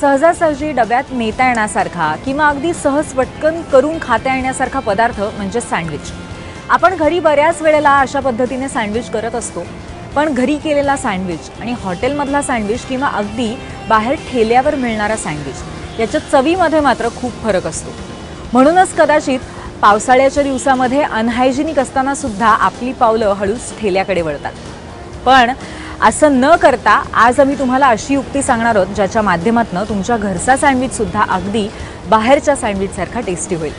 सहजासहजी डब्यात नेता येण्यासारखा किंवा अगदी सहज पटकन करून खाता येण्यासारखा पदार्थ म्हणजे सँडविच. आपण घरी बऱ्याच वेळेला अशा पद्धतीने सँडविच करत असतो. पण घरी केलेला सँडविच आणि हॉटेलमधला सँडविच किंवा अगदी बाहेर ठेल्यावर मिळणारा सँडविच याच्या चवीमध्ये मात्र खूप फरक असतो. म्हणूनच कदाचित पावसाळ्याच्या दिवसामध्ये अनहायजिनिक असताना सुद्धा आपली पावलं हळूच ठेल्याकडे वळतात. पण असं न करता आज आम्ही तुम्हाला अशी युक्ती सांगणार आहोत ज्याच्या माध्यमातून तुमच्या घरचा सँडविच सुद्धा अगदी बाहेरच्या सँडविचसारखा टेस्टी होईल.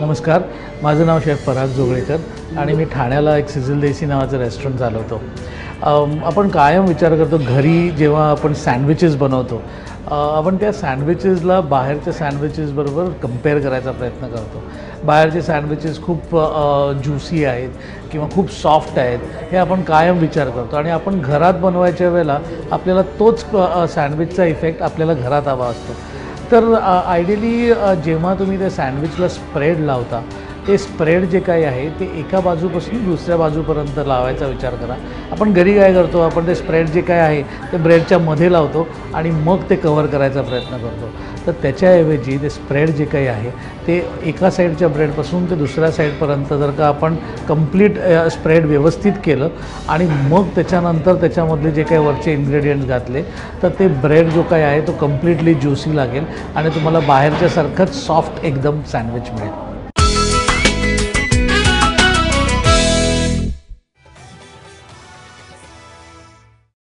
नमस्कार. माझं नाव शेफ पराग जोगळेकर आणि मी ठाण्याला एक सिझल देसी नावाचं रेस्टॉरंट चालवतो. आपण कायम विचार करतो घरी जेव्हा आपण सँडविचेस बनवतो आपण त्या सँडविचेसला बाहेरच्या सँडविचेसबरोबर कंपेअर करायचा प्रयत्न करतो. बाहेरचे सँडविचेस खूप ज्युसी आहेत किंवा खूप सॉफ्ट आहेत हे आपण कायम विचार करतो. आणि आपण घरात बनवायच्या वेळेला आपल्याला तोच सँडविचचा इफेक्ट आपल्याला घरात हवा असतो. तर आयडियली जेव्हा तुम्ही त्या सँडविचला स्प्रेड लावता ते स्प्रेड जे काही आहे ते एका बाजूपासून दुसऱ्या बाजूपर्यंत लावायचा विचार करा. आपण घरी काय करतो आपण ते स्प्रेड जे काय आहे ते ब्रेडच्या मध्ये लावतो आणि मग ते कवर करायचा प्रयत्न करतो. तर त्याच्याऐवजी ते स्प्रेड जे काही आहे ते एका साईडच्या ब्रेडपासून ते दुसऱ्या साईडपर्यंत जर का आपण कंप्लीट स्प्रेड व्यवस्थित केलं आणि मग त्याच्यानंतर त्याच्यामधले जे काही वरचे इन्ग्रेडियंट्स घातले तर ते ब्रेड जो काही आहे तो कम्प्लिटली ज्युसी लागेल आणि तुम्हाला बाहेरच्यासारखंच सॉफ्ट एकदम सँडविच मिळेल.